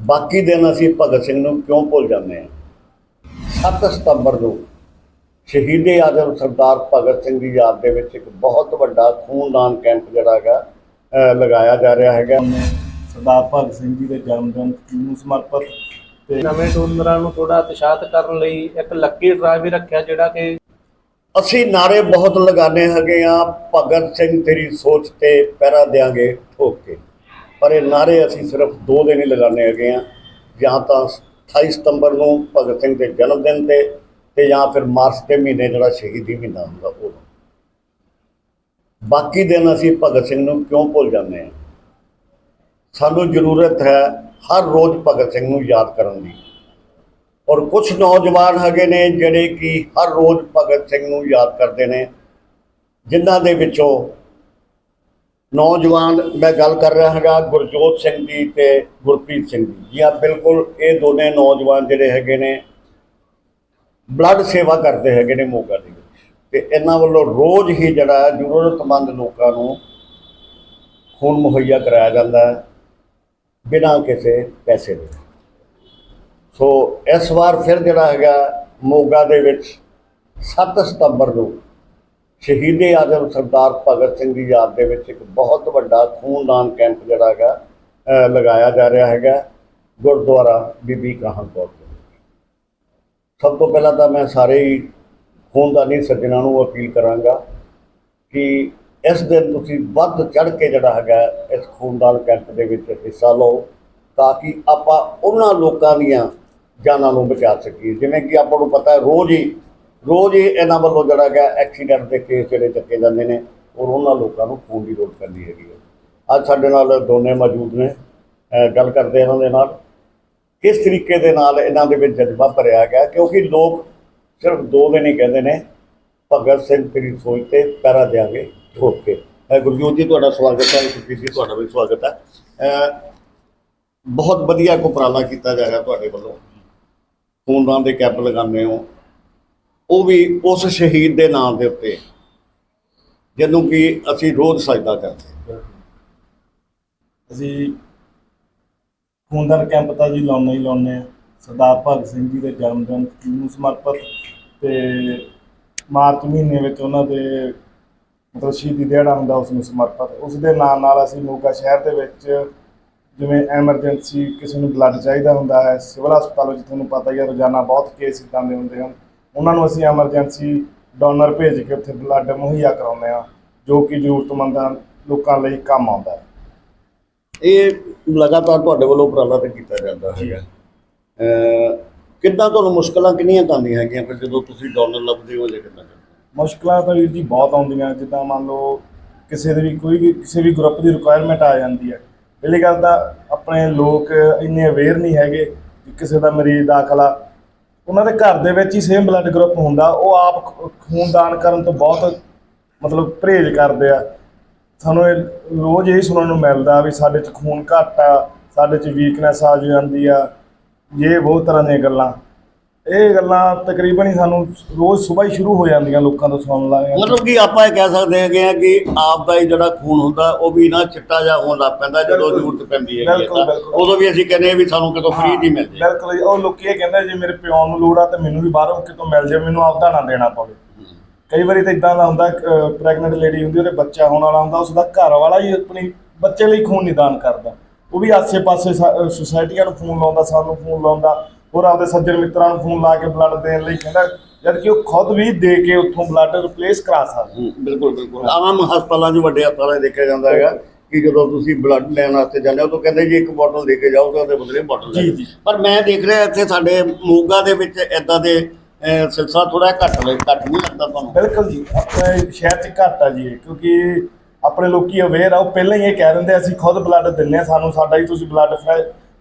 ਬਾਕੀ ਦਿਨ ਅਸੀਂ ਭਗਤ ਸਿੰਘ ਨੂੰ ਕਿਉਂ ਭੁੱਲ ਜਾਂਦੇ ਹਾਂ? 7 ਸਤੰਬਰ ਨੂੰ ਸ਼ਹੀਦੇ ਆਜ਼ਮ ਸਰਦਾਰ ਭਗਤ ਸਿੰਘ ਦੀ ਯਾਦ ਦੇ ਵਿੱਚ ਇੱਕ ਬਹੁਤ ਵੱਡਾ ਖੂਨਦਾਨ ਕੈਂਪ ਜਿਹੜਾ ਹੈਗਾ ਲਗਾਇਆ ਜਾ ਰਿਹਾ ਹੈਗਾ। ਸਰਦਾਰ ਭਗਤ ਸਿੰਘ ਜੀ ਦੇ ਜਨਮ ਦਿਨ ਨੂੰ ਸਮਰਪਿਤ ਤੇ ਨਵੇਂ ਡੋਨਰਾਂ ਨੂੰ ਥੋੜਾ ਉਤਸ਼ਾਹਤ ਕਰਨ ਲਈ ਇੱਕ ਲੱਕੀ ਡਰਾ ਵੀ ਰੱਖਿਆ ਜਿਹੜਾ ਕਿ ਅਸੀਂ ਨਾਰੇ ਬਹੁਤ ਲਗਾਉਂਦੇ ਹੈਗੇ ਆ ਭਗਤ ਸਿੰਘ ਤੇਰੀ ਸੋਚ ਤੇ ਪਹਿਰਾ ਦਿਆਂਗੇ ਠੋਕ ਕੇ। ਪਰ ਇਹ ਨਾਰੇ ਅਸੀਂ ਸਿਰਫ ਦੋ ਦਿਨ ਹੀ ਲਗਾਉਂਦੇ ਹੈਗੇ ਆ ਜਾਂ ਤਾਂ 28 ਸਤੰਬਰ ਨੂੰ ਭਗਤ ਸਿੰਘ ਦੇ ਜਨਮ ਦਿਨ ਤੇ ਤੇ ਜਾਂ ਫਿਰ ਮਾਰਚ ਦੇ ਮਹੀਨੇ ਜਿਹੜਾ ਸ਼ਹੀਦੀ ਮਹੀਨਾ ਹੁੰਦਾ ਉਹ। ਬਾਕੀ ਦਿਨ ਅਸੀਂ ਭਗਤ ਸਿੰਘ ਨੂੰ ਕਿਉਂ ਭੁੱਲ ਜਾਂਦੇ ਹਾਂ? ਸਾਨੂੰ ਜ਼ਰੂਰਤ ਹੈ ਹਰ ਰੋਜ਼ ਭਗਤ ਸਿੰਘ ਨੂੰ ਯਾਦ ਕਰਨ ਦੀ। ਔਰ ਕੁਝ ਨੌਜਵਾਨ ਹੈਗੇ ਨੇ ਜਿਹੜੇ ਕਿ ਹਰ ਰੋਜ਼ ਭਗਤ ਸਿੰਘ ਨੂੰ ਯਾਦ ਕਰਦੇ ਨੇ, ਜਿਨ੍ਹਾਂ ਦੇ ਵਿੱਚੋਂ ਨੌਜਵਾਨ, ਮੈਂ ਗੱਲ ਕਰ ਰਿਹਾ ਹੈਗਾ ਗੁਰਜੋਤ ਸਿੰਘ ਜੀ ਤੇ ਗੁਰਪ੍ਰੀਤ ਸਿੰਘ ਜੀ। ਜੀ ਹਾਂ, ਬਿਲਕੁਲ ਇਹ ਦੋਨੇ ਨੌਜਵਾਨ ਜਿਹੜੇ ਹੈਗੇ ਨੇ ਬਲੱਡ ਸੇਵਾ ਕਰਦੇ ਹੈਗੇ ਨੇ ਮੋਗਾ ਦੇ ਵਿੱਚ। ਤੇ ਇਹਨਾਂ ਵੱਲੋਂ ਰੋਜ਼ ਹੀ ਜਿਹੜਾ ਜ਼ਰੂਰਤਮੰਦ ਲੋਕਾਂ ਨੂੰ ਖੂਨ ਮੁਹੱਈਆ ਕਰਾਇਆ ਜਾਂਦਾ ਹੈ ਬਿਨਾਂ ਕਿਸੇ ਪੈਸੇ ਦੇ। ਸੋ ਇਸ ਵਾਰ ਫਿਰ ਜਿਹੜਾ ਹੈਗਾ ਮੋਗਾ ਦੇ ਵਿੱਚ 7 ਸਤੰਬਰ ਨੂੰ ਸ਼ਹੀਦੇ ਆਜ਼ਮ ਸਰਦਾਰ ਭਗਤ ਸਿੰਘ ਦੀ ਯਾਦ ਦੇ ਵਿੱਚ ਇੱਕ ਬਹੁਤ ਵੱਡਾ ਖੂਨਦਾਨ ਕੈਂਪ ਜਿਹੜਾ ਹੈਗਾ ਲਗਾਇਆ ਜਾ ਰਿਹਾ ਹੈਗਾ, ਗੁਰਦੁਆਰਾ ਬੀਬੀ ਕਹਾਂਪੁਰ ਦੇ ਸਭ ਤੋਂ ਪਹਿਲਾਂ ਤਾਂ ਮੈਂ ਸਾਰੇ ਹੀ ਖੂਨਦਾਨੀ ਸੱਜਣਾਂ ਨੂੰ ਅਪੀਲ ਕਰਾਂਗਾ ਕਿ ਇਸ ਦਿਨ ਤੁਸੀਂ ਵੱਧ ਚੜ ਕੇ ਜਿਹੜਾ ਹੈਗਾ, ਇਸ ਖੂਨਦਾਨ ਕੈਂਪ ਦੇ ਵਿੱਚ ਹਿੱਸਾ ਲਓ ਤਾਂ ਕਿ ਆਪਾਂ ਉਹਨਾਂ ਲੋਕਾਂ ਦੀਆਂ ਜਾਨਾਂ ਨੂੰ ਬਚਾ ਸਕੀਏ। ਜਿਵੇਂ ਕਿ ਆਪਾਂ ਨੂੰ ਪਤਾ ਹੈ, ਰੋਜ਼ ਹੀ ਰੋਜ਼ ਹੀ ਇਹਨਾਂ ਵੱਲੋਂ ਜਿਹੜਾ ਹੈਗਾ ਐਕਸੀਡੈਂਟ ਦੇ ਕੇਸ ਜਿਹੜੇ ਚੱਕੇ ਜਾਂਦੇ ਨੇ ਔਰ ਉਹਨਾਂ ਲੋਕਾਂ ਨੂੰ ਖੂਨ ਦੀ ਲੋੜ ਪੈਂਦੀ ਹੈਗੀ ਹੈ। ਅੱਜ ਸਾਡੇ ਨਾਲ ਦੋਨੇ ਮੌਜੂਦ ਨੇ। ਗੱਲ ਕਰਦੇ ਇਹਨਾਂ ਦੇ ਨਾਲ। ਕਿਸ ਤਰੀਕੇ ਦੇ ਨਾਲ ਇਹਨਾਂ ਦੇ ਵਿੱਚ ਜਜ਼ਬਾ ਭਰਿਆ ਗਿਆ? ਕਿਉਂਕਿ ਲੋਕ ਸਿਰਫ ਦੋ ਦਿਨ ਹੀ ਕਹਿੰਦੇ ਨੇ, ਭਗਤ ਸਿੰਘ ਤੇਰੀ ਸੋਚ ਤੇ ਪੈਰਾ ਦਿਆਂਗੇ, ਠੋਕ ਕੇ। ਅਹ ਗੁਰਜੋਤ ਜੀ, ਤੁਹਾਡਾ ਸਵਾਗਤ ਹੈ। ਗੁਰਪ੍ਰੀਤ ਜੀ, ਤੁਹਾਡਾ ਵੀ ਸਵਾਗਤ ਹੈ। ਬਹੁਤ ਵਧੀਆ ਇੱਕ ਉਪਰਾਲਾ ਕੀਤਾ ਜਾਏਗਾ ਤੁਹਾਡੇ ਵੱਲੋਂ। ਖੂਨਦਾਨ ਦੇ ਕੈਂਪ ਲਗਾਉਂਦੇ ਹੋ। ਉਹ ਵੀ ਉਸ ਸ਼ਹੀਦ ਦੇ ਨਾਮ ਦੇ ਉੱਤੇ। ਜਿਹਨੂੰ ਕਿ ਅਸੀਂ ਰੋਜ਼ ਸਜਦਾ ਕਰਦੇ। ਅਸੀਂ ਖੂਨਦਾਨ ਕੈਂਪ ਤਾਂ ਜੀ ਲਾਉਣਾ ਹੀ ਲਾਉਣੇ ਆ। ਸਰਦਾਰ ਭਗਤ ਸਿੰਘ ਜੀ ਦੇ ਜਨਮ ਦਿਨ ਨੂੰ ਸਮਰਪਿਤ ਤੇ ਮਾਰਚ ਮਹੀਨੇ ਵਿੱਚ ਉਹਨਾਂ ਦੇ ਮਤਲਬ ਸ਼ਹੀਦੀ ਦਿਹਾੜਾ ਹੁੰਦਾ ਉਸ ਨੂੰ ਸਮਰਪਿਤ। ਉਸ ਦੇ ਨਾਲ ਨਾਲ ਅਸੀਂ ਮੋਗਾ ਸ਼ਹਿਰ ਦੇ ਵਿੱਚ ਜਿਵੇਂ ਐਮਰਜੈਂਸੀ ਕਿਸੇ ਨੂੰ ਬਲੱਡ ਚਾਹੀਦਾ ਹੁੰਦਾ ਹੈ, ਸਿਵਲ ਹਸਪਤਾਲ ਵਿੱਚ ਤੁਹਾਨੂੰ ਪਤਾ ਹੀ ਹੈ ਰੋਜ਼ਾਨਾ ਬਹੁਤ ਕੇਸ ਇੱਦਾਂ ਦੇ ਹੁੰਦੇ ਹਨ। ਉਹਨਾਂ ਨੂੰ ਅਸੀਂ ਐਮਰਜੈਂਸੀ ਡੋਨਰ ਭੇਜ ਕੇ ਉੱਥੇ ਬਲੱਡ ਮੁਹੱਈਆ ਕਰਾਉਂਦੇ ਆ ਜੋ ਕਿ ਜ਼ਰੂਰਤਮੰਦਾਂ ਲੋਕਾਂ ਲਈ ਕੰਮ ਆਉਂਦਾ ਹੈ। ਇਹ ਲਗਾਤਾਰ ਤੁਹਾਡੇ ਵੱਲੋਂ ਉਪਰਾਲਾ ਤੇ ਕੀਤਾ ਜਾਂਦਾ ਹੈਗਾ। ਅਹ ਕਿੱਦਾਂ ਤੁਹਾਨੂੰ ਮੁਸ਼ਕਲਾਂ ਕਿੰਨੀਆਂ ਆਉਂਦੀਆਂ ਹੈਗੀਆਂ ਫਿਰ ਜਦੋਂ ਤੁਸੀਂ ਡੋਨਰ ਲੱਭਦੇ ਹੋ ਜਾਂ ਹੋ? ਮੁਸ਼ਕਲਾਂ ਤਾਂ ਵੀਰ ਜੀ ਬਹੁਤ ਆਉਂਦੀਆਂ ਜਿੱਦਾਂ ਮੰਨ ਲਓ ਕਿਸੇ ਦੇ ਵੀ ਕੋਈ ਵੀ ਕਿਸੇ ਵੀ ਗਰੁੱਪ ਦੀ ਰਿਕੁਆਇਰਮੈਂਟ ਆ ਜਾਂਦੀ ਹੈ। ਪਹਿਲੀ ਗੱਲ ਤਾਂ ਆਪਣੇ ਲੋਕ ਇੰਨੇ ਅਵੇਅਰ ਨਹੀਂ ਹੈਗੇ ਕਿ ਕਿਸੇ ਦਾ ਮਰੀਜ਼ ਦਾਖਲਾ ਉਹਨਾਂ ਦੇ ਘਰ ਦੇ ਵਿੱਚ ਹੀ ਸੇਮ ਬਲੱਡ ਗਰੁੱਪ ਹੁੰਦਾ, ਉਹ ਆਪ ਖ- ਖੂਨਦਾਨ ਕਰਨ ਤੋਂ ਬਹੁਤ ਮਤਲਬ ਪਰਹੇਜ਼ ਕਰਦੇ ਆ। ਸਾਨੂੰ ਇਹ ਰੋਜ਼ ਇਹ ਸੁਣਨ ਨੂੰ ਮਿਲਦਾ ਵੀ ਸਾਡੇ 'ਚ ਖੂਨ ਘੱਟ ਆ, ਸਾਡੇ 'ਚ ਵੀਕਨੈਸ ਆ ਜਾਂਦੀ ਆ। ਇਹ ਬਹੁਤ ਤਰ੍ਹਾਂ ਦੀਆਂ ਗੱਲਾਂ। ਇਹ ਗੱਲਾਂ ਤਕਰੀਬਨ ਹੀ ਸਾਨੂੰ ਰੋਜ਼ ਸਵੇਰ ਹੀ ਸ਼ੁਰੂ ਹੋ ਜਾਂਦੀਆਂ ਲੋਕਾਂ ਤੋਂ ਸੁਣਨ ਲੱਗ ਜਾਂਦੇ ਮਤਲਬ ਕਿ ਆਪਾਂ ਇਹ ਕਹਿ ਸਕਦੇ ਹੈਗੇ ਆ ਕਿ ਆਪ ਦਾ ਹੀ ਜਿਹੜਾ ਖੂਨ ਹੁੰਦਾ ਉਹ ਵੀ ਨਾ ਚਿੱਟਾ ਜਿਹਾ ਹੋਣ ਲੱਗ ਪੈਂਦਾ ਜਦੋਂ ਬਿਲਕੁਲ। ਜ਼ਰੂਰਤ ਪੈਂਦੀ ਬਿਲਕੁਲ, ਹੈ ਬਿਲਕੁਲ। ਉਦੋਂ ਵੀ ਅਸੀਂ ਕਹਿੰਦੇ ਆ ਵੀ ਸਾਨੂੰ ਕਿਤੋਂ ਫ੍ਰੀ ਦੀ ਮਿਲ ਜੇ ਬਿਲਕੁਲ ਜੀ, ਉਹ ਲੋਕੀ ਇਹ ਕਹਿੰਦੇ ਜੇ ਮੇਰੇ ਪਿਓ ਨੂੰ ਲੋੜ ਆ ਤੇ ਮੈਨੂੰ ਵੀ ਬਾਹਰੋਂ ਕਿਤੋਂ ਮਿਲ ਜਾਵੇ ਮੈਨੂੰ ਆਪਦਾ ਨਾ ਦੇਣਾ ਪਵੇ। ਕਈ ਵਾਰੀ ਤਾਂ ਇਦਾਂ ਦਾ ਹੁੰਦਾ ਪ੍ਰੈਗਨੈਂਟ ਲੇਡੀ ਹੁੰਦੀ ਉਹਦੇ ਬੱਚਾ ਹੋਣ ਵਾਲਾ ਹੁੰਦਾ ਉਸ ਦਾ ਘਰ ਵਾਲਾ ਹੀ ਆਪਣੀ ਬੱਚੇ ਲਈ ਖੂਨ ਨਿਦਾਨ ਕਰਦਾ। ਉਹ ਵੀ ਆਸੇ-ਪਾਸੇ ਸੁਸਾਇਟੀਆਂ ਨੂੰ ਫੋਨ ਲਾਉਂਦਾ ਸਾਨੂੰ ਫੋਨ ਲਾਉਂਦਾ। ਹੋਰ ਆਪਦੇ ਸੱਜਣ ਮਿੱਤਰਾਂ ਨੂੰ ਫੋਨ ਲਾ ਕੇ ਬਲੱਡ ਦੇਣ ਲਈ ਕਹਿੰਦਾ ਜਦ ਕਿ ਉਹ ਖੁਦ ਵੀ ਦੇ ਕੇ ਉੱਥੋਂ ਬਲੱਡ ਰਿਪਲੇਸ ਕਰਾ ਸਕਦਾ ਬਿਲਕੁਲ ਬਿਲਕੁਲ ਆਮ ਹਸਪਤਾਲਾਂ 'ਚ ਵੱਡੇ ਹਸਪਤਾਲਾਂ 'ਚ ਦੇਖਿਆ ਜਾਂਦਾ ਹੈਗਾ ਕਿ ਜਦੋਂ ਤੁਸੀਂ ਬਲੱਡ ਲੈਣ ਵਾਸਤੇ ਜਾਂਦੇ ਹੋ ਤਾਂ ਕਹਿੰਦੇ ਜੀ ਇੱਕ ਬੋਟਲ ਦੇ ਕੇ ਜਾਓ ਤੇ ਉਹਦੇ ਬਦਲੇ ਬੋਟਲ ਜੀ। ਜੀ। ਪਰ ਮੈਂ ਦੇਖ ਰਿਹਾ ਇੱਥੇ ਸਾਡੇ ਮੋਗਾ ਦੇ ਵਿੱਚ ਇਦਾਂ ਦੇ ਸਿਲਸਿਲਾ ਥੋੜਾ ਘੱਟ ਲੈ ਘੱਟ ਨਹੀਂ ਲੱਗਦਾ ਤੁਹਾਨੂੰ ਬਿਲਕੁਲ ਜੀ ਆਪਣੇ ਸ਼ਹਿਰ 'ਚ ਘੱਟ ਆ ਜੀ ਕਿਉਂਕਿ ਆਪਣੇ ਲੋਕੀ ਅਵੇਅਰ ਆ ਉਹ ਪਹਿਲਾਂ ਹੀ ਇਹ ਕਹਿ ਦਿੰਦੇ ਅਸੀਂ ਖੁਦ ਬਲੱਡ ਦਿੰਨੇ ਆ ਸਾਨੂੰ ਸਾਡਾ ਹੀ ਤੁਸੀਂ ਬਲੱਡ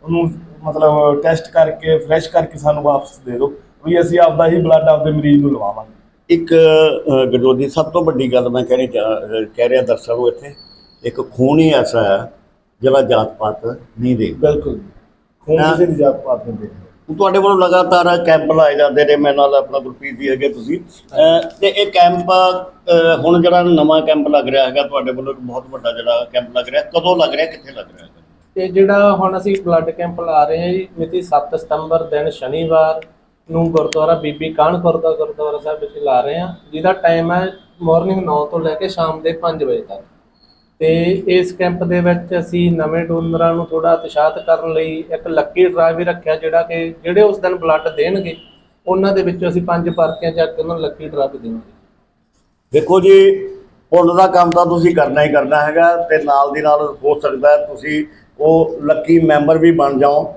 ਉਹਨੂੰ ਮਤਲਬ ਟੈਸਟ ਕਰਕੇ ਫਰੈਸ਼ ਕਰਕੇ ਸਾਨੂੰ ਵਾਪਸ ਦੇ ਦਿਓ ਵੀ ਅਸੀਂ ਆਪਦਾ ਹੀ ਬਲੱਡ ਆਪਦੇ ਮਰੀਜ਼ ਨੂੰ ਲਵਾਵਾਂਗੇ। ਇੱਕ ਗਰਜੋਤ ਸਾਬ ਤੋਂ ਵੱਡੀ ਗੱਲ ਮੈਂ ਕਹਿਣੀ ਕਹਿ ਰਿਹਾ ਦਰਸ਼ਕਾਂ ਨੂੰ ਇੱਥੇ ਇੱਕ ਖੂਨ ਹੀ ਐਸਾ ਹੈ ਜਿਹੜਾ ਜਾਤ ਪਾਤ ਨਹੀਂ ਦੇਖਦਾ। ਬਿਲਕੁਲ ਖੂਨ। ਕਿਸੇ ਦੀ ਜਾਤ ਪਾਤ ਨਹੀਂ ਦੇਖਦਾ। ਤੁਹਾਡੇ ਵੱਲੋਂ ਲਗਾਤਾਰ ਕੈਂਪ ਲਾਏ ਜਾਂਦੇ ਨੇ ਮੇਰੇ ਨਾਲ ਆਪਣਾ ਗੁਰਪ੍ਰੀਤ ਜੀ ਹੈਗੇ ਤੁਸੀਂ। ਤੇ ਇਹ ਕੈਂਪ ਹੁਣ ਜਿਹੜਾ ਨਵਾਂ ਕੈਂਪ ਲੱਗ ਰਿਹਾ ਹੈਗਾ ਤੁਹਾਡੇ ਵੱਲੋਂ ਇੱਕ ਬਹੁਤ ਵੱਡਾ ਜਿਹੜਾ ਕੈਂਪ ਲੱਗ ਰਿਹਾ ਕਦੋਂ ਲੱਗ ਰਿਹਾ ਕਿੱਥੇ ਲੱਗ ਰਿਹਾ ਹੈਗਾ? ਤੇ ਜਿਹੜਾ ਹੁਣ ਅਸੀਂ ਬਲੱਡ ਕੈਂਪ ਲਾ ਰਹੇ ਹਾਂ ਜੀ, ਮਿਤੀ 7 ਸਤੰਬਰ ਦਿਨ ਸ਼ਨੀਵਾਰ ਨੂੰ ਗੁਰਦੁਆਰਾ ਬੀਬੀ ਕਾਹਨਪੁਰ ਦਾ ਗੁਰਦੁਆਰਾ ਸਾਹਿਬ ਵਿੱਚ ਲਾ ਰਹੇ ਹਾਂ, ਜਿਹਦਾ ਟਾਈਮ ਹੈ ਮਾਰਨਿੰਗ 9 ਤੋਂ ਲੈ ਕੇ ਸ਼ਾਮ ਦੇ 5 ਵਜੇ ਤੱਕ। ਤੇ ਇਸ ਕੈਂਪ ਦੇ ਵਿੱਚ ਅਸੀਂ ਨਵੇਂ ਡੋਨਰਾਂ ਨੂੰ ਥੋੜਾ ਉਤਸ਼ਾਹਿਤ ਕਰਨ ਲਈ ਇੱਕ ਲੱਕੀ ਡਰਾ ਵੀ ਰੱਖਿਆ, ਜਿਹੜਾ ਕਿ ਜਿਹੜੇ ਉਸ ਦਿਨ ਬਲੱਡ ਦੇਣਗੇ, ਉਹਨਾਂ ਦੇ ਵਿੱਚੋਂ ਅਸੀਂ ਪੰਜ ਪਰਚੀਆਂ ਚੱਕ ਕੇ ਉਹਨਾਂ ਨੂੰ ਲੱਕੀ ਡਰਾ ਵੀ ਦੇਵਾਂਗੇ। ਦੇਖੋ ਜੀ, ਪੁੰਨ ਦਾ ਕੰਮ ਤਾਂ ਤੁਸੀਂ ਕਰਨਾ ਹੀ ਕਰਨਾ ਹੈਗਾ ਤੇ ਨਾਲ ਦੀ ਨਾਲ ਹੋ ਸਕਦਾ ਤੁਸੀਂ ਉਹ ਲੱਕੀ ਮੈਂਬਰ ਵੀ ਬਣ ਜਾਓ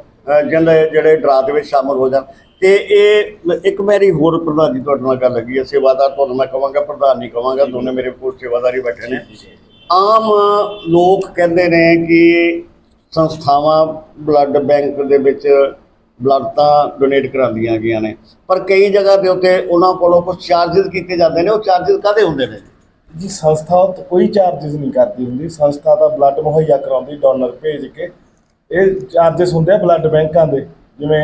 ਜਿਹੜੇ ਜਿਹੜੇ ਡਰਾ ਦੇ ਵਿੱਚ ਸ਼ਾਮਲ ਹੋ ਜਾਣ। ਤੇ ਇਹ ਇੱਕ ਮੇਰੀ ਹੋਰ ਪ੍ਰਧਾਨ ਜੀ ਤੁਹਾਡੇ ਨਾਲ ਗੱਲ ਲੱਗੀ ਹੈ ਸੇਵਾਦਾਰ ਤੁਹਾਨੂੰ ਮੈਂ ਕਹਾਂਗਾ ਪ੍ਰਧਾਨ ਨਹੀਂ ਕਹਾਂਗਾ ਦੋਨੇ ਮੇਰੇ ਕੋਲ ਸੇਵਾਦਾਰੀ ਬੈਠੇ ਨੇ। ਆਮ ਲੋਕ ਕਹਿੰਦੇ ਨੇ ਕਿ ਸੰਸਥਾਵਾਂ ਬਲੱਡ ਬੈਂਕ ਦੇ ਵਿੱਚ ਬਲੱਡ ਤਾਂ ਡੋਨੇਟ ਕਰਾਉਂਦੀਆਂ ਗਈਆਂ ਨੇ। ਪਰ ਕਈ ਜਗ੍ਹਾ ਦੇ ਉੱਤੇ ਉਹਨਾਂ ਕੋਲੋਂ ਕੁਝ ਚਾਰजेस ਕੀਤੇ ਜਾਂਦੇ ਨੇ ਉਹ ਚਾਰजेस ਕਾਦੇ ਹੁੰਦੇ ਨੇ? ਜੀ, ਸੰਸਥਾ ਤੋਂ ਕੋਈ ਚਾਰजेस ਨਹੀਂ ਕਰਦੀ ਹੁੰਦੀ। ਸੰਸਥਾ ਦਾ ਬਲੱਡ ਮੁਹੱਈਆ ਕਰਾਉਂਦੀ ਡੋਨਰ ਭੇਜ ਕੇ। ਇਹ ਚਾਰजेस ਹੁੰਦੇ ਆ ਬਲੱਡ ਬੈਂਕਾਂ ਦੇ। ਜਿਵੇਂ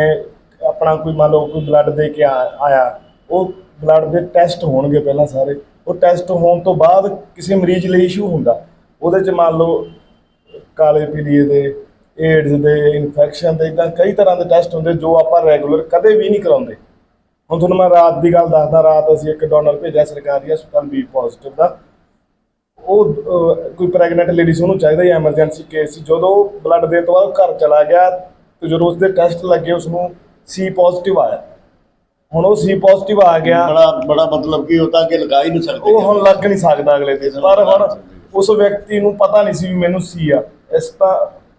ਆਪਣਾ ਕੋਈ ਮੰਨ ਲਓ ਕੋਈ ਬਲੱਡ ਦੇ ਕੇ ਆਇਆ, ਉਹ ਬਲੱਡ ਦੇ ਟੈਸਟ ਹੋਣਗੇ ਪਹਿਲਾਂ ਸਾਰੇ। ਉਹ ਟੈਸਟ ਹੋਣ ਤੋਂ ਬਾਅਦ ਕਿਸੇ ਮਰੀਜ਼ ਲਈ ਇਸ਼ੂ ਹੁੰਦਾ। ਉਹਦੇ ਚ ਮੰਨ ਲਓ ਕਾਲੇ ਪੀਲੀਏ ਦੇ, ਏਡਜ਼ ਦੇ ਇਨਫੈਕਸ਼ਨ ਦੇ ਇਦਾਂ ਕਈ ਤਰ੍ਹਾਂ ਦੇ ਟੈਸਟ ਹੁੰਦੇ ਜੋ ਆਪਾਂ ਰੈਗੂਲਰ ਕਦੇ ਵੀ ਨਹੀਂ ਕਰਾਉਂਦੇ। ਹੁਣ ਤੁਹਾਨੂੰ ਮੈਂ ਰਾਤ ਦੀ ਗੱਲ ਦੱਸਦਾ ਰਾਤ ਅਸੀਂ ਇੱਕ ਡੋਨਰ ਭੇਜਿਆ ਸਰਕਾਰੀ ਹਸਪਤਾਲ ਬੀ ਪੋਜ਼ਿਟਿਵ ਦਾ। ਉਹ ਕੋਈ ਪ੍ਰੈਗਨੈਂਟ ਲੇਡੀ ਸੀ ਉਹਨੂੰ ਚਾਹੀਦਾ ਹੀ ਐਮਰਜੈਂਸੀ ਕੇਸ ਸੀ। ਜਦੋਂ ਬਲੱਡ ਦੇਣ ਤੋਂ ਬਾਅਦ ਉਹ ਘਰ ਚਲਾ ਗਿਆ ਤੇ ਜਦੋਂ ਉਸਦੇ ਟੈਸਟ ਲੱਗੇ ਉਸ ਨੂੰ ਸੀ ਪੋਜ਼ਿਟਿਵ ਆਇਆ। ਹੁਣ ਉਹ ਸੀ ਪੋਜ਼ਿਟਿਵ ਆ ਗਿਆ। ਬੜਾ ਬੜਾ ਮਤਲਬ ਕੀ ਹੁੰਦਾ ਕਿ ਲਗਾ ਹੀ ਨਹੀਂ ਸਕਦੇ। ਉਹ ਹੁਣ ਲੱਗ ਨਹੀਂ ਸਕਦਾ ਅਗਲੇ ਦਿਨ ਪਰ ਹੁਣ ਉਸ ਵਿਅਕਤੀ ਨੂੰ ਪਤਾ ਨਹੀਂ ਸੀ ਵੀ ਮੈਨੂੰ ਸੀ ਆ। ਇਸ ਤਾਂ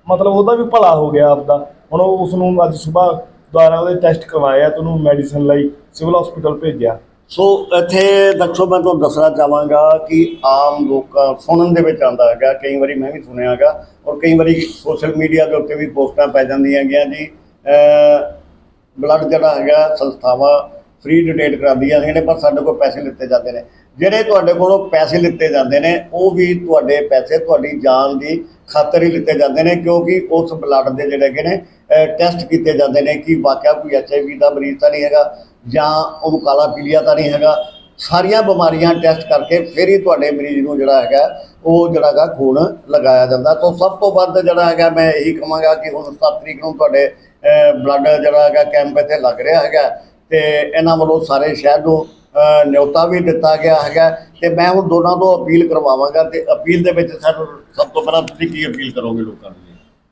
ਮਤਲਬ ਉਹਦਾ ਵੀ ਭਲਾ ਹੋ ਗਿਆ ਆਪਦਾ। ਹੁਣ ਉਹ ਉਸ ਨੂੰ ਅੱਜ ਸਵੇਰ ਦੁਆਰਾ ਉਹਦੇ ਟੈਸਟ ਕਰਵਾਇਆ, ਤੇ ਉਹਨੂੰ ਮੈਡੀਸਨ ਲਈ ਸਿਵਲ ਹਸਪੀਟਲ ਭੇਜਿਆ। ਸੋ ਇੱਥੇ ਦੱਸੋ, ਮੈਂ ਤੁਹਾਨੂੰ ਦੱਸਣਾ ਚਾਹਾਂਗਾ ਕਿ ਆਮ ਲੋਕਾਂ ਸੁਣਨ ਦੇ ਵਿੱਚ ਆਉਂਦਾ ਹੈਗਾ। ਕਈ ਵਾਰੀ ਮੈਂ ਵੀ ਸੁਣਿਆ ਹੈਗਾ ਔਰ ਕਈ ਵਾਰੀ ਸੋਸ਼ਲ ਮੀਡੀਆ ਦੇ ਉੱਤੇ ਵੀ ਪੋਸਟਾਂ ਪੈ ਜਾਂਦੀਆਂ ਹੈਗੀਆਂ ਜੀ। ਬਲੱਡ ਜਿਹੜਾ ਹੈਗਾ, ਸੰਸਥਾਵਾਂ ਫ੍ਰੀ ਡੋਨੇਟ ਕਰਾਉਂਦੀਆਂ ਹੈਗੀਆਂ ਨੇ, ਪਰ ਸਾਡੇ ਕੋਲ ਪੈਸੇ ਲਿੱਤੇ ਜਾਂਦੇ ਨੇ। ਜਿਹੜੇ ਤੁਹਾਡੇ ਕੋਲੋਂ ਪੈਸੇ ਲਿੱਤੇ ਜਾਂਦੇ ਨੇ, ਉਹ ਵੀ ਤੁਹਾਡੇ ਪੈਸੇ, ਤੁਹਾਡੀ ਜਾਨ ਦੀ ਖਾਤਰ ਹੀ ਲਿੱਤੇ ਜਾਂਦੇ ਨੇ ਕਿਉਂਕਿ ਉਸ ਬਲੱਡ ਦੇ ਜਿਹੜੇ ਹੈਗੇ ਨੇ ਟੈਸਟ ਕੀਤੇ ਜਾਂਦੇ ਨੇ ਕਿ ਵਾਕਿਆ ਕੋਈ ਐਚਆਈਵੀ ਦਾ ਮਰੀਜ਼ ਤਾਂ ਨਹੀਂ ਹੈਗਾ ਜਾਂ ਉਹ ਕਾਲਾ ਪੀਲੀਆ ਤਾਂ ਨਹੀਂ ਹੈਗਾ। ਸਾਰੀਆਂ ਬਿਮਾਰੀਆਂ ਟੈਸਟ ਕਰਕੇ ਫਿਰ ਹੀ ਤੁਹਾਡੇ ਮਰੀਜ਼ ਨੂੰ ਜਿਹੜਾ ਹੈਗਾ, ਉਹ ਜਿਹੜਾ ਹੈਗਾ ਖੂਨ ਲਗਾਇਆ ਜਾਂਦਾ। ਤੋਂ ਸਭ ਤੋਂ ਵੱਧ ਜਿਹੜਾ ਹੈਗਾ ਮੈਂ ਇਹੀ ਕਹਾਂਗਾ ਕਿ ਹੁਣ 7 ਤਰੀਕ ਨੂੰ ਤੁਹਾਡੇ ਬਲੱਡ ਜਿਹੜਾ ਹੈਗਾ ਕੈਂਪ ਇੱਥੇ ਲੱਗ ਰਿਹਾ ਹੈਗਾ ਤੇ ਇਹਨਾਂ ਵੱਲੋਂ ਸਾਰੇ ਸ਼ਹਿਰ ਨੂੰ ਨਿਯੋਤਾ ਵੀ ਦਿੱਤਾ ਗਿਆ ਹੈਗਾ ਤੇ ਮੈਂ ਹੁਣ ਦੋਨਾਂ ਤੋਂ ਅਪੀਲ ਕਰਵਾਵਾਂਗਾ ਤੇ ਅਪੀਲ ਦੇ ਵਿੱਚ ਸਾਨੂੰ ਸਭ ਤੋਂ ਪਹਿਲਾਂ ਤੁਸੀਂ ਕੀ ਅਪੀਲ ਕਰੋਗੇ ਲੋਕਾਂ ਨੂੰ?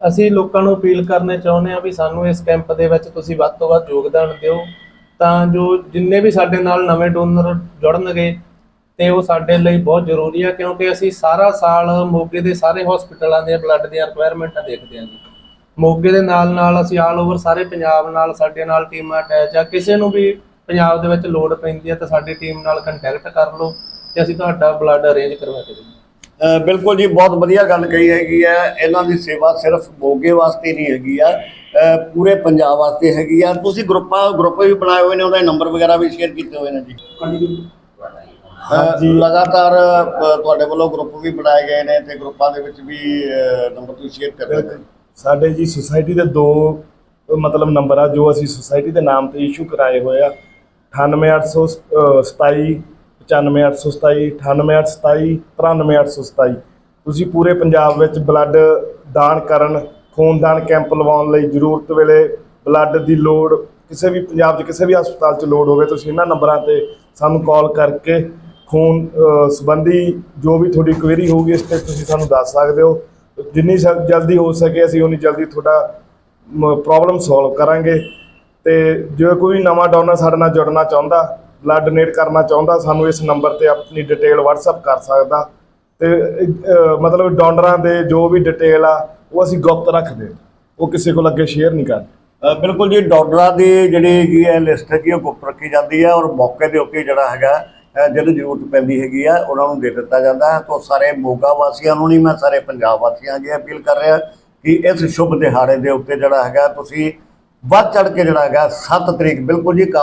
ਅਸੀਂ ਲੋਕਾਂ ਨੂੰ ਅਪੀਲ ਕਰਨੇ ਚਾਹੁੰਦੇ ਹਾਂ ਵੀ ਸਾਨੂੰ ਇਸ ਕੈਂਪ ਦੇ ਵਿੱਚ ਤੁਸੀਂ ਵੱਧ ਤੋਂ ਵੱਧ ਯੋਗਦਾਨ ਦਿਓ, ਤਾਂ ਜੋ ਜਿੰਨੇ ਵੀ ਸਾਡੇ ਨਾਲ ਨਵੇਂ ਡੋਨਰ ਜੁੜਨਗੇ ਤੇ ਉਹ ਸਾਡੇ ਲਈ ਬਹੁਤ ਜ਼ਰੂਰੀ ਆ, ਕਿਉਂਕਿ ਅਸੀਂ ਸਾਰਾ ਸਾਲ ਮੋਗੇ ਦੇ ਸਾਰੇ ਹਸਪੀਟਲਾਂ ਦੀਆਂ ਬਲੱਡ ਦੀਆਂ ਰਿਕੁਆਇਰਮੈਂਟਾਂ ਦੇਖਦੇ ਹਾਂ ਮੋਗੇ ਦੇ ਨਾਲ ਨਾਲ ਅਸੀਂ ਆਲ ਓਵਰ ਸਾਰੇ ਪੰਜਾਬ ਨਾਲ, ਸਾਡੇ ਨਾਲ ਟੀਮਾਂ ਅਟੈਚ ਆ, ਕਿਸੇ ਨੂੰ ਵੀ ਪੰਜਾਬ ਦੇ ਵਿੱਚ ਲੋੜ ਪੈਂਦੀ ਹੈ ਤਾਂ ਸਾਡੀ ਟੀਮ ਨਾਲ ਕੰਟੈਕਟ ਕਰ ਲਓ ਤੇ ਅਸੀਂ ਤੁਹਾਡਾ ਬਲੱਡ ਅਰੇਂਜ ਕਰਵਾ ਕੇ ਦੇਵਾਂਗੇ। ਬਿਲਕੁਲ ਜੀ ਬਹੁਤ ਵਧੀਆ ਗੱਲ ਕਹੀ ਹੈਗੀ ਹੈ। ਇਹਨਾਂ ਦੀ ਸੇਵਾ ਸਿਰਫ ਮੋਗੇ ਵਾਸਤੇ ਨਹੀਂ ਹੈਗੀ ਆ ਪੂਰੇ ਪੰਜਾਬ ਵਾਸਤੇ ਹੈਗੀ ਆ। ਤੁਸੀਂ ਗਰੁੱਪਾਂ ਗਰੁੱਪ ਵੀ ਬਣਾਏ ਹੋਏ ਨੇ ਉਹਦਾ ਨੰਬਰ ਵਗੈਰਾ ਵੀ ਸ਼ੇਅਰ ਕੀਤੇ ਹੋਏ ਨੇ ਜੀ। ਹਾਂਜੀ। ਲਗਾਤਾਰ ਤੁਹਾਡੇ ਵੱਲੋਂ ਗਰੁੱਪ ਵੀ ਬਣਾਏ ਗਏ ਨੇ ਤੇ ਗਰੁੱਪਾਂ ਦੇ ਵਿੱਚ ਵੀ ਨੰਬਰ ਤੁਸੀਂ ਸ਼ੇਅਰ ਕਰ ਰਹੇ ਹੋ ਸਾਡੇ ਜੀ ਸੁਸਾਇਟੀ ਦੇ ਦੋ ਮਤਲਬ ਨੰਬਰ ਆ ਜੋ ਅਸੀਂ ਸੁਸਾਇਟੀ ਦੇ ਨਾਮ ਤੇ ਇਸ਼ੂ ਕਰਾਏ ਹੋਏ ਆ। 98827 95827 98827 93827 ਤੁਸੀਂ ਪੂਰੇ ਪੰਜਾਬ ਵਿੱਚ ਬਲੱਡ ਦਾਨ ਕਰਨ ਖੂਨਦਾਨ ਕੈਂਪ ਲਵਾਉਣ ਲਈ ਜ਼ਰੂਰਤ ਵੇਲੇ ਬਲੱਡ ਦੀ ਲੋੜ, ਕਿਸੇ ਵੀ ਪੰਜਾਬ 'ਚ ਕਿਸੇ ਵੀ ਹਸਪਤਾਲ 'ਚ ਲੋੜ ਹੋਵੇ, ਤੁਸੀਂ ਇਹਨਾਂ ਨੰਬਰਾਂ ਤੇ ਸਾਨੂੰ ਕਾਲ ਕਰਕੇ ਖੂਨ ਸੰਬੰਧੀ ਜੋ ਵੀ ਤੁਹਾਡੀ ਕੁਐਰੀ ਹੋਊਗੀ, ਇਸ ਤੇ ਤੁਸੀਂ ਸਾਨੂੰ ਦੱਸ ਸਕਦੇ ਹੋ। ਜਿੰਨੀ ਸ- ਜਲਦੀ ਹੋ ਸਕੇ, ਅਸੀਂ ਉਨੀ ਜਲਦੀ ਤੁਹਾਡਾ ਪ੍ਰੋਬਲਮ ਸੋਲਵ ਕਰਾਂਗੇ। ਤੇ ਜੇ ਕੋਈ ਨਵਾਂ ਡੋਨਰ ਸਾਡੇ ਨਾਲ ਜੁੜਨਾ ਚਾਹੁੰਦਾ ਬਲੱਡ ਡੋਨੇਟ ਕਰਨਾ ਚਾਹੁੰਦਾ, ਸਾਨੂੰ ਇਸ ਨੰਬਰ ਤੇ ਆਪਣੀ ਡਿਟੇਲ WhatsApp ਕਰ ਸਕਦਾ। ਤੇ ਮਤਲਬ ਡੋਨਰਾਂ ਦੇ ਜੋ ਵੀ ਡਿਟੇਲ ਆ, ਉਹ ਅਸੀਂ ਗੁਪਤ ਰੱਖਦੇ ਹਾਂ। ਉਹ ਕਿਸੇ ਕੋਲ ਅੱਗੇ ਸ਼ੇਅਰ ਨਹੀਂ ਕਰਦੇ। ਬਿਲਕੁਲ ਜੀ ਡੋਨਰਾਂ ਦੀ ਜਿਹੜੀ ਹੈਗੀ ਹੈ ਲਿਸਟ ਹੈਗੀ ਉਹ ਗੁਪਤ ਰੱਖੀ ਜਾਂਦੀ ਹੈ ਔਰ ਮੌਕੇ ਦੇ ਉੱਤੇ ਜਿਹੜਾ ਹੈਗਾ ਜਦੋਂ ਜ਼ਰੂਰਤ ਪੈਂਦੀ ਹੈਗੀ ਆ, ਉਹਨਾਂ ਨੂੰ ਦੇ ਦਿੱਤਾ ਜਾਂਦਾ ਹੈ। ਤੋਂ ਸਾਰੇ ਮੋਗਾ ਵਾਸੀਆਂ ਨੂੰ ਨਹੀਂ, ਮੈਂ ਸਾਰੇ ਪੰਜਾਬ ਵਾਸੀਆਂ ਅੱਗੇ ਅਪੀਲ ਕਰ ਰਿਹਾ ਕਿ ਇਸ ਸ਼ੁਭ ਦਿਹਾੜੇ ਦੇ ਉੱਤੇ ਜਿਹੜਾ ਹੈਗਾ, ਤੁਸੀਂ ਵੱਧ ਚੜ ਕੇ ਜਿਹੜਾ ਹੈਗਾ 7 ਤਰੀਕ ਬਿਲਕੁਲ ਜੀ ਕਾਰ